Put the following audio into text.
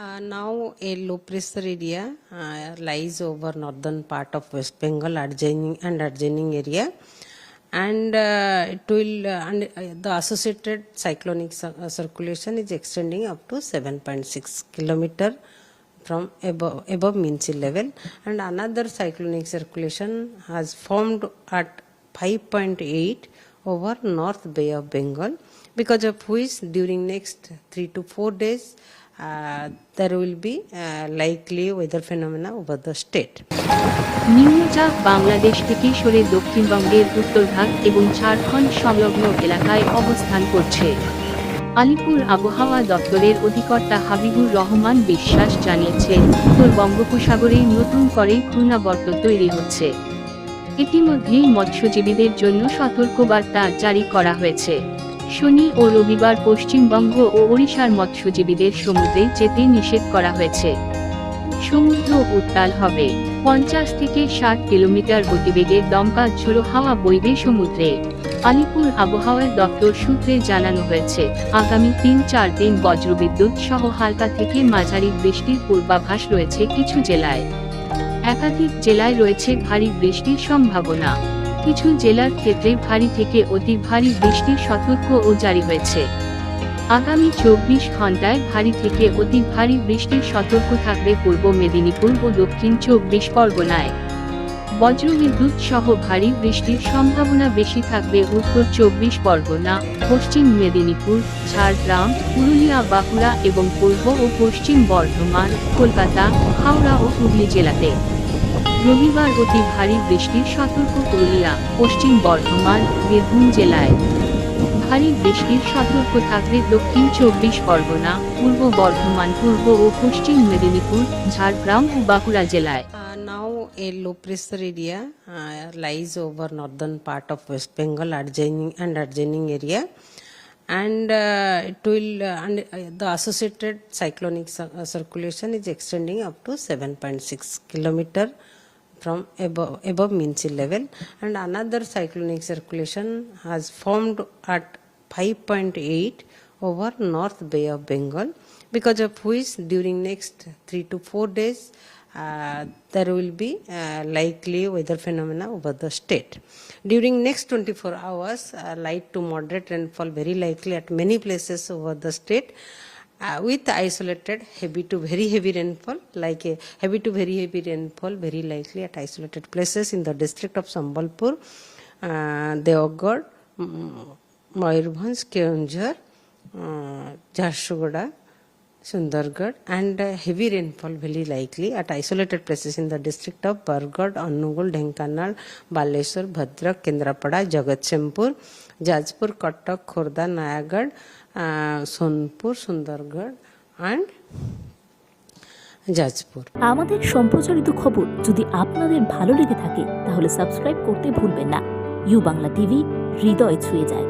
Uh, now a low pressure area uh, lies over northern part of West Bengal adjoining and adjoining area. And uh, it will uh, and uh, the associated cyclonic uh, circulation is extending up to 7.6 kilometer from above, above mean sea level. And another cyclonic circulation has formed at 5.8 over north bay of bengal because of which during next 3 to 4 days there will be uh, likely weather phenomena over the state. নিম্নচাপ বাংলাদেশ থেকে সরে দক্ষিণবঙ্গের উত্তরভাগ এবং ঝাড়খণ্ড সংলগ্ন এলাকায় অবস্থান করছে। আলিপুর আবহাওয়া দপ্তরের অধিকর্তা হাবিবুর রহমান বিশ্বাস জানিয়েছেন উত্তর বঙ্গোপসাগরে নতুন করে ঘূর্ণাবর্ত তৈরি হচ্ছে। ইতিমধ্যেই মৎস্যজীবীদের জন্য সতর্কবার্তা জারি করা হয়েছে। শনি ও রবিবার পশ্চিমবঙ্গ ও ওড়িশার মৎস্যজীবীদের সমুদ্রে যেতে নিষেধ করা হয়েছে। সমুদ্র উত্তাল হবে। পঞ্চাশ থেকে ষাট কিলোমিটার গতিবেগে দমকা ঝোড়ো হাওয়া বইবে সমুদ্রে। আলিপুর আবহাওয়া দপ্তর সূত্রে জানানো হয়েছে, আগামী তিন চার দিন বজ্রবিদ্যুৎ সহ হালকা থেকে মাঝারি বৃষ্টির পূর্বাভাস রয়েছে কিছু জেলায়। একাধিক জেলায় রয়েছে ভারী বৃষ্টির সম্ভাবনা। কিছু জেলার ক্ষেত্রে ভারী থেকে অতি ভারী বৃষ্টির সতর্কও জারি হয়েছে। আগামী চব্বিশ ঘন্টায় ভারী থেকে অতি ভারী বৃষ্টির সতর্ক থাকবে পূর্ব মেদিনীপুর ও দক্ষিণ চব্বিশ পরগনায়। বজ্রবিদ্যুৎ সহ ভারী বৃষ্টির সম্ভাবনা বেশি থাকবে উত্তর চব্বিশ পরগনা, পশ্চিম মেদিনীপুর, ঝাড়গ্রাম, পুরুলিয়া, বাঁকুড়া এবং পূর্ব ও পশ্চিম বর্ধমান, কলকাতা, হাওড়া ও হুগলি জেলাতে। রবিবার অতি ভারী বৃষ্টির সতর্ক পুরুলিয়া পশ্চিম বর্ধমান বীরভূম জেলায় ভারী বৃষ্টির সতর্ক থাকবে দক্ষিণ চব্বিশ পরগনা পূর্ব বর্ধমান পূর্ব ও পশ্চিম মেদিনীপুর ঝাড়গ্রাম ও বাঁকুড়া জেলায় Uh, now a low pressure area uh, lies over northern part of West Bengal adjoining and adjoining area and uh, it will uh, and uh, the associated cyclonic uh, circulation is extending up to 7.6 kilometer from above, above mean sea level and another cyclonic circulation has formed at 5.8 over north bay of bengal because of which during next 3 to 4 days uh, there will be uh, likely weather phenomena over the state. During next 24 hours, uh, light to moderate rainfall very likely at many places over the state. Uh, with isolated heavy to very heavy rainfall, like a heavy to very heavy rainfall, very likely at isolated places in the district of Sambalpur, uh, Deoghar, mm, Mayurbhanj, Keonjhar, uh, Jharsuguda, Sundargarh and uh, heavy rainfall very likely at isolated places in the district of Bargarh, Annugul, Dhenkanal, Baleshwar, Bhadrak, Kendrapada, Jagatsinghpur, Jajpur, Cuttack, Khorda, Nayagarh, uh, Sundargarh and Jajpur. আমাদের সম্প্রচারিত খবর যদি আপনাদের ভালো লেগে থাকে তাহলে subscribe করতে ভুলবেন না ইউ বাংলা টিভি হৃদয় ছুঁয়ে যায়